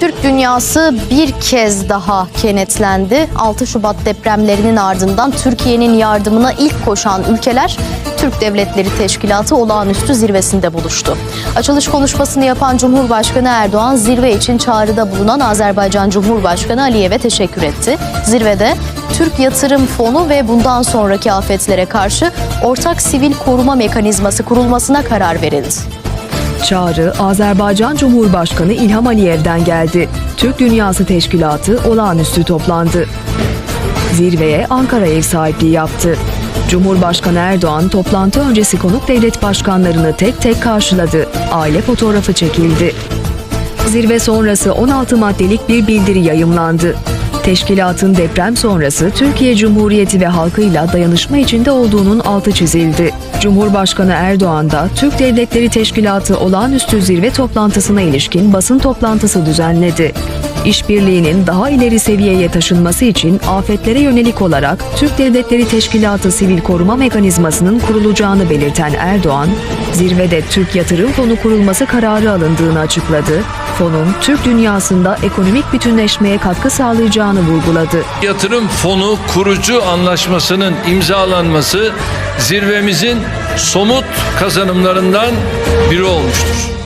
Türk dünyası bir kez daha kenetlendi. 6 Şubat depremlerinin ardından Türkiye'nin yardımına ilk koşan ülkeler Türk Devletleri Teşkilatı olağanüstü zirvesinde buluştu. Açılış konuşmasını yapan Cumhurbaşkanı Erdoğan zirve için çağrıda bulunan Azerbaycan Cumhurbaşkanı Aliyev'e teşekkür etti. Zirvede Türk Yatırım Fonu ve bundan sonraki afetlere karşı ortak sivil koruma mekanizması kurulmasına karar verildi. Çağrı Azerbaycan Cumhurbaşkanı İlham Aliyev'den geldi. Türk Dünyası Teşkilatı olağanüstü toplandı. Zirveye Ankara ev sahipliği yaptı. Cumhurbaşkanı Erdoğan toplantı öncesi konuk devlet başkanlarını tek tek karşıladı. Aile fotoğrafı çekildi. Zirve sonrası 16 maddelik bir bildiri yayımlandı. Teşkilatın deprem sonrası Türkiye Cumhuriyeti ve halkıyla dayanışma içinde olduğunun altı çizildi. Cumhurbaşkanı Erdoğan da Türk Devletleri Teşkilatı olağanüstü zirve toplantısına ilişkin basın toplantısı düzenledi. İşbirliğinin daha ileri seviyeye taşınması için afetlere yönelik olarak Türk Devletleri Teşkilatı Sivil Koruma Mekanizmasının kurulacağını belirten Erdoğan, zirvede Türk Yatırım Fonu kurulması kararı alındığını açıkladı. Fonun Türk dünyasında ekonomik bütünleşmeye katkı sağlayacağını vurguladı. Yatırım Fonu kurucu anlaşmasının imzalanması zirvemizin somut kazanımlarından biri olmuştur.